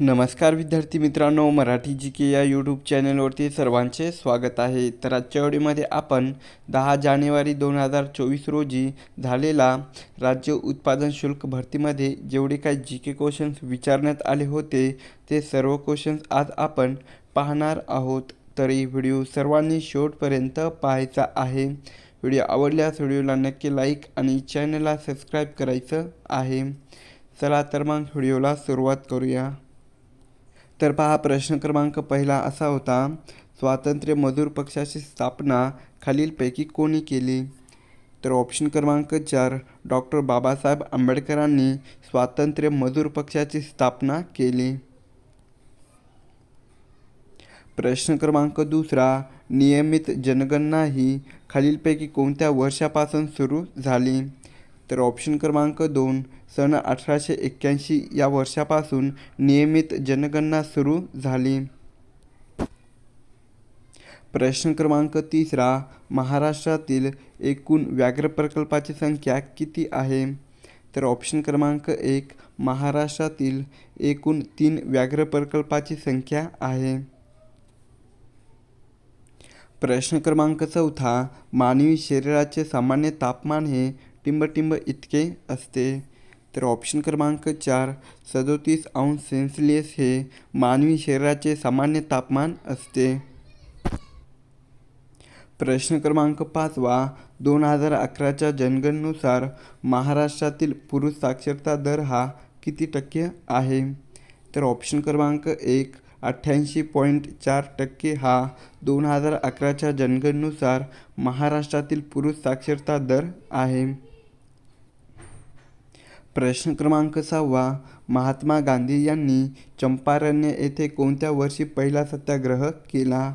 नमस्कार विद्यार्थी मित्रांनो मराठी जी के या यूट्यूब चॅनलवरती सर्वांचे स्वागत आहे. तर आजच्या व्हिडिओमध्ये आपण दहा जानेवारी दोन हजार चोवीस रोजी झालेला राज्य उत्पादन शुल्क भरतीमध्ये जेवढे काही जी के क्वेश्चन्स विचारण्यात आले होते ते सर्व क्वेश्चन्स आज आपण पाहणार आहोत. तर ही व्हिडिओ सर्वांनी शेवटपर्यंत पाहायचा आहे. व्हिडिओ आवडल्यास व्हिडिओला नक्की लाईक आणि चॅनलला सबस्क्राईब करायचं आहे. चला तर मग व्हिडिओला सुरुवात करूया. तर पहा प्रश्न क्रमांक पहिला असा होता स्वातंत्र्य मजूर पक्षाची स्थापना खालीलपैकी कोणी केली? तर ऑप्शन क्रमांक चार डॉक्टर बाबासाहेब आंबेडकरांनी स्वातंत्र्य मजूर पक्षाची स्थापना केली. प्रश्न क्रमांक दुसरा नियमित जनगणना ही खालीलपैकी कोणत्या वर्षापासून सुरू झाली? तर ऑप्शन क्रमांक दोन सन अठराशे एक्क्याऐंशी या वर्षापासून नियमित जनगणना सुरू झाली. प्रश्न क्रमांक तिसरा महाराष्ट्रातील एकूण व्याघ्र प्रकल्पाची संख्या किती आहे? तर ऑप्शन क्रमांक एक महाराष्ट्रातील एकूण तीन व्याघ्र प्रकल्पाची संख्या आहे. प्रश्न क्रमांक चौथा मानवी शरीराचे सामान्य तापमान हे टिंबटिंब इतके असते तर ऑप्शन क्रमांक चार सदोतीस अंश सेन्सलेस हे मानवी शरीराचे सामान्य तापमान असते. प्रश्न क्रमांक पाचवा दोन हजार अकराच्या जनगणनुसार महाराष्ट्रातील पुरुष साक्षरता दर हा किती टक्के आहे? तर ऑप्शन क्रमांक एक अठ्ठ्याऐंशी पॉईंट चार टक्के हा दोन हजार अकराच्या जनगणनुसार महाराष्ट्रातील पुरुष साक्षरता दर आहे. प्रश्न क्रमांक सहावा महात्मा गांधी यांनी चंपारण्य येथे कोणत्या वर्षी पहिला सत्याग्रह केला?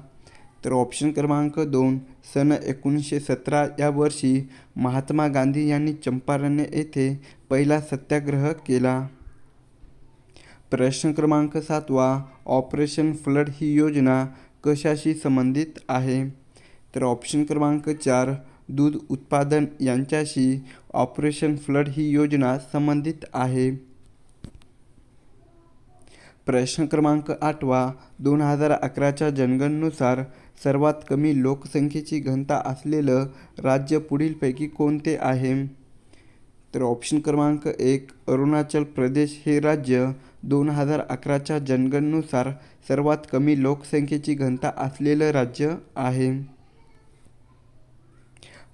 तर ऑप्शन क्रमांक दोन सन एकोणीसशे सतरा या वर्षी महात्मा गांधी यांनी चंपारण्य येथे पहिला सत्याग्रह केला. प्रश्न क्रमांक सातवा ऑपरेशन फ्लड ही योजना कशाशी संबंधित आहे? तर ऑप्शन क्रमांक चार दूध उत्पादन यांच्याशी ऑपरेशन फ्लड ही योजना संबंधित आहे. प्रश्न क्रमांक आठवा दोन हजार अकराच्या जनगणनुसार सर्वात कमी लोकसंख्येची घनता असलेलं राज्य पुढीलपैकी कोणते आहे? तर ऑप्शन क्रमांक एक अरुणाचल प्रदेश हे राज्य दोन हजार अकराच्या जनगणनुसार सर्वात कमी लोकसंख्येची घनता असलेलं राज्य आहे.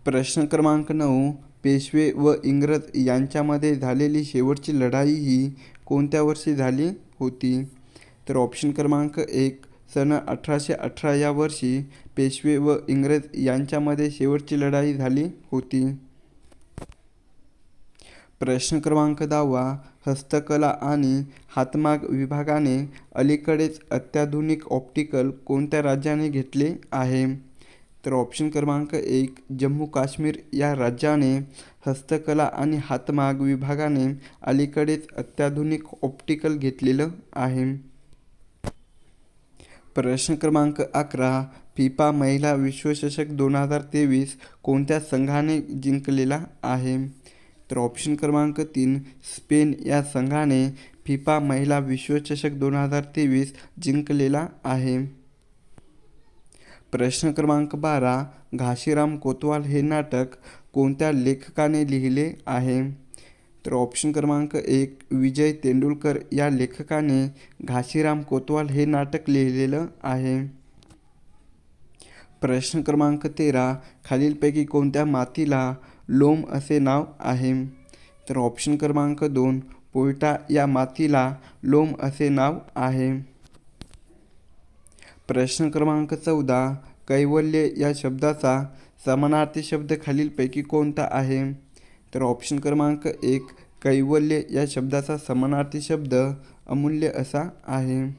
प्रश्न क्रमांक नऊ पेशवे व इंग्रज यांच्यामध्ये झालेली शेवटची लढाई ही कोणत्या वर्षी झाली होती? तर ऑप्शन क्रमांक एक सन अठराशे अठरा या वर्षी पेशवे व इंग्रज यांच्यामध्ये शेवटची लढाई झाली होती. प्रश्न क्रमांक दहावा हस्तकला आणि हातमाग विभागाने अलीकडेच अत्याधुनिक ऑप्टिकल कोणत्या राज्याने घेतले आहे? तर ऑप्शन क्रमांक एक जम्मू काश्मीर या राज्याने हस्तकला आणि हातमाग विभागाने अलीकडेच अत्याधुनिक ऑप्टिकल घेतलेलं आहे. प्रश्न क्रमांक अकरा फिफा महिला विश्वचषक दोन हजार तेवीस कोणत्या संघाने जिंकलेला आहे? तर ऑप्शन क्रमांक तीन स्पेन या संघाने फिफा महिला विश्वचषक दोन हजार तेवीस जिंकलेला आहे. प्रश्न क्रमांक बारा घाशीराम कोतवाल हे नाटक कोणत्या लेखकाने लिहिले आहे? तर ऑप्शन क्रमांक एक विजय तेंडुलकर या लेखकाने घाशीराम कोतवाल हे नाटक लिहिलेलं आहे. प्रश्न क्रमांक तेरा खालीलपैकी कोणत्या मातीला लोम असे नाव आहे? तर ऑप्शन क्रमांक दोन पोयटा या मातीला लोम असे नाव आहे. प्रश्न क्रमांक चौदा कैवल्य या शब्दाचा समानार्थी शब्द खालीलपैकी कोणता आहे? तर ऑप्शन क्रमांक एक कैवल्य या शब्दाचा समानार्थी शब्द अमूल्य असा आहे.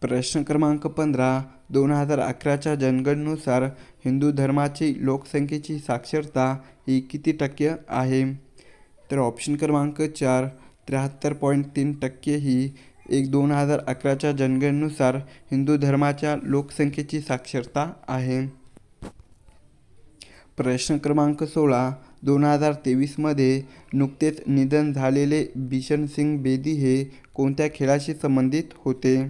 प्रश्न क्रमांक पंधरा दोन हजार अकराच्या जनगणनेनुसार हिंदू धर्माची लोकसंख्येची साक्षरता ही किती टक्के आहे? तर ऑप्शन क्रमांक चार त्र्याहत्तर पॉईंट तीन टक्के ही एक दोन हजार अकराच्या जनगणनेनुसार हिंदू धर्माच्या लोकसंख्येची साक्षरता आहे. प्रश्न क्रमांक सोळा. दोन हजार तेवीसमध्ये नुकतेच निधन झालेले बिशन सिंग बेदी हे कोणत्या खेळाशी संबंधित होते?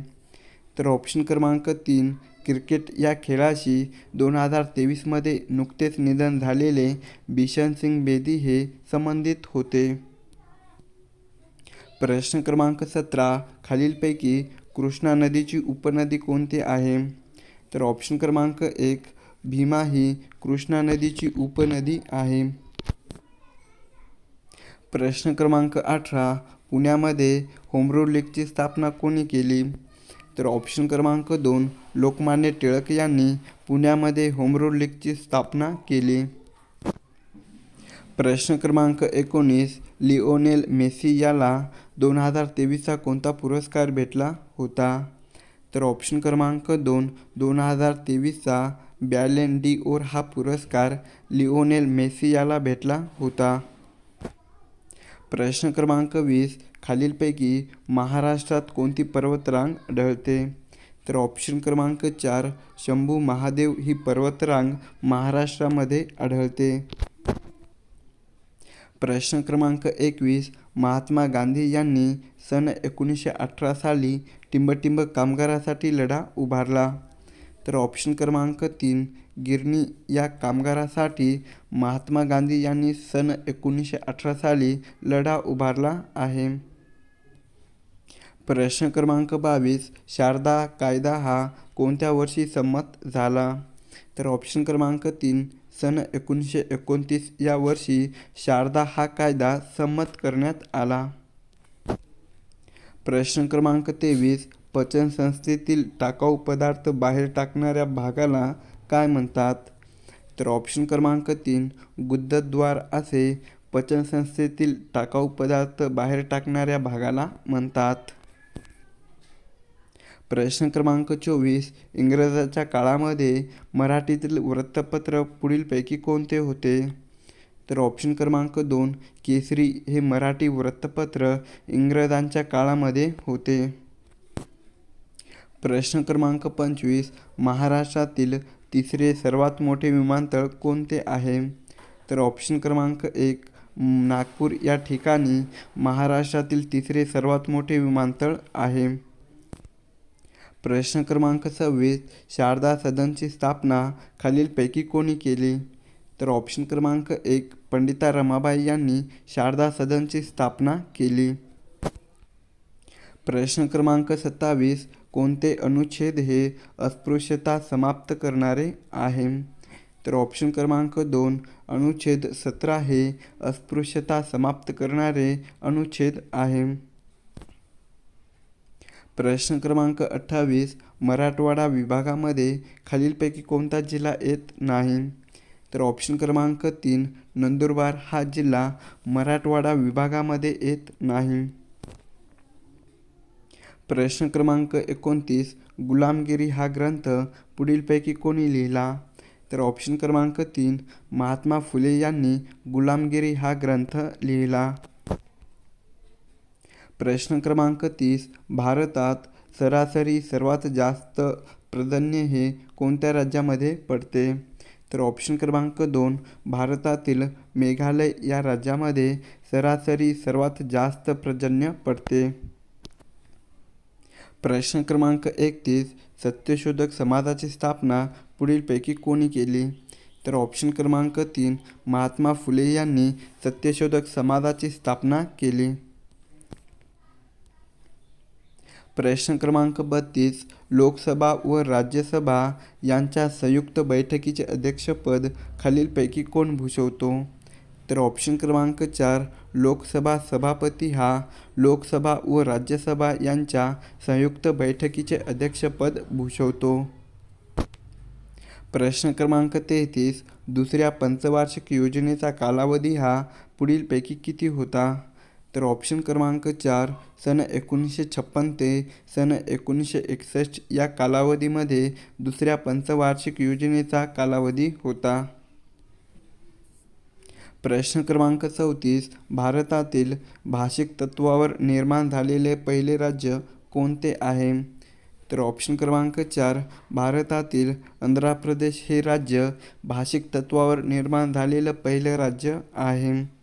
तर ऑप्शन क्रमांक तीन क्रिकेट या खेळाशी दोन हजार तेवीसमध्ये नुकतेच निधन झालेले बिशन सिंग बेदी हे संबंधित होते. प्रश्न क्रमांक सतरा खालीलपैकी कृष्णा नदीची उपनदी कोणती आहे? तर ऑप्शन क्रमांक एक भीमा ही कृष्णा नदीची उपनदी आहे. प्रश्न क्रमांक अठरा पुण्यामध्ये होमरूल लीगची स्थापना कोणी केली? तर ऑप्शन क्रमांक दोन लोकमान्य टिळक यांनी पुण्यामध्ये होमरूल लीगची स्थापना केली. प्रश्न क्रमांक एकोणीस लिओनेल मेसी याला दोन हजार तेवीसचा कोणता पुरस्कार भेटला होता? तर ऑप्शन क्रमांक दोन दोन हजार तेवीसचा बॅलेन डी ओर हा पुरस्कार लिओनेल मेसी याला भेटला होता. प्रश्न क्रमांक वीस खालीलपैकी महाराष्ट्रात कोणती पर्वतरांग आढळते? तर ऑप्शन क्रमांक चार शंभू महादेव ही पर्वतरांग महाराष्ट्रामध्ये आढळते. प्रश्न क्रमांक एकवीस महात्मा गांधी यांनी सन एकोणीसशे अठरा साली टिंबटिंब कामगारासाठी लढा उभारला. तर ऑप्शन क्रमांक तीन गिरणी या कामगारासाठी महात्मा गांधी यांनी सन एकोणीसशे अठरा साली लढा उभारला आहे. प्रश्न क्रमांक बावीस शारदा कायदा हा कोणत्या वर्षी संमत झाला? तर ऑप्शन क्रमांक तीन सन एकोणीसशे एकोणतीस या वर्षी शारदा हा कायदा संमत करण्यात आला. प्रश्न क्रमांक तेवीस पचनसंस्थेतील टाकाऊ पदार्थ बाहेर टाकणाऱ्या भागाला काय म्हणतात? तर ऑप्शन क्रमांक तीन गुद्धद्वार असे पचनसंस्थेतील टाकाऊ पदार्थ बाहेर टाकणाऱ्या भागाला म्हणतात. प्रश्न क्रमांक चोवीस इंग्रजाच्या काळामध्ये मराठीतील वृत्तपत्र पुढीलपैकी कोणते होते? तर ऑप्शन क्रमांक दोन केसरी हे मराठी वृत्तपत्र इंग्रजांच्या काळामध्ये होते. प्रश्न क्रमांक पंचवीस महाराष्ट्रातील तिसरे सर्वात मोठे विमानतळ कोणते आहे? तर ऑप्शन क्रमांक एक नागपूर या ठिकाणी महाराष्ट्रातील तिसरे सर्वात मोठे विमानतळ आहे. प्रश्न क्रमांक सव्वीस शारदा सदनची स्थापना खालीलपैकी कोणी केली? तर ऑप्शन क्रमांक एक पंडिता रमाबाई यांनी शारदा सदनची स्थापना केली. प्रश्न क्रमांक सत्तावीस कोणते अनुच्छेद हे अस्पृश्यता समाप्त करणारे आहे? तर ऑप्शन क्रमांक दोन अनुच्छेद सतरा हे अस्पृश्यता समाप्त करणारे अनुच्छेद आहे. प्रश्न क्रमांक अठ्ठावीस मराठवाडा विभागामध्ये खालीलपैकी कोणता जिल्हा येत नाही? तर ऑप्शन क्रमांक तीन नंदुरबार हा जिल्हा मराठवाडा विभागामध्ये येत नाही. प्रश्न क्रमांक एकोणतीस गुलामगिरी हा ग्रंथ पुढीलपैकी कोणी लिहिला? तर ऑप्शन क्रमांक तीन महात्मा फुले यांनी गुलामगिरी हा ग्रंथ लिहिला. प्रश्न क्रमांक तीस भारतात सरासरी सर्वात जास्त प्राधान्य हे कोणत्या राज्यामध्ये पडते? तर ऑप्शन क्रमांक दोन भारतातील मेघालय या राज्यामध्ये सरासरी सर्वात जास्त प्राधान्य पडते. प्रश्न क्रमांक एकतीस सत्यशोधक समाजाची स्थापना पुढीलपैकी कोणी केली? तर ऑप्शन क्रमांक तीन महात्मा फुले यांनी सत्यशोधक समाजाची स्थापना केली. प्रश्न क्रमांक बत्तीस लोकसभा व राज्यसभा यांच्या संयुक्त बैठकीचे अध्यक्षपद खालीलपैकी कोण भूषवतो? तर ऑप्शन क्रमांक चार लोकसभा सभापती हा लोकसभा व राज्यसभा यांच्या संयुक्त बैठकीचे अध्यक्षपद भूषवतो. प्रश्न क्रमांक तेहतीस दुसऱ्या पंचवार्षिक योजनेचा कालावधी हा पुढीलपैकी किती होता? तर ऑप्शन क्रमांक चार सन एकोणीसशे छप्पन ते सन एकोणीसशे एकसष्ट या कालावधीमध्ये दुसऱ्या पंचवार्षिक योजनेचा कालावधी होता. प्रश्न क्रमांक चौतीस भारतातील भाषिक तत्वावर निर्माण झालेले पहिले राज्य कोणते आहे? तर ऑप्शन क्रमांक चार भारतातील आंध्र प्रदेश हे राज्य भाषिक तत्वावर निर्माण झालेलं पहिलं राज्य आहे.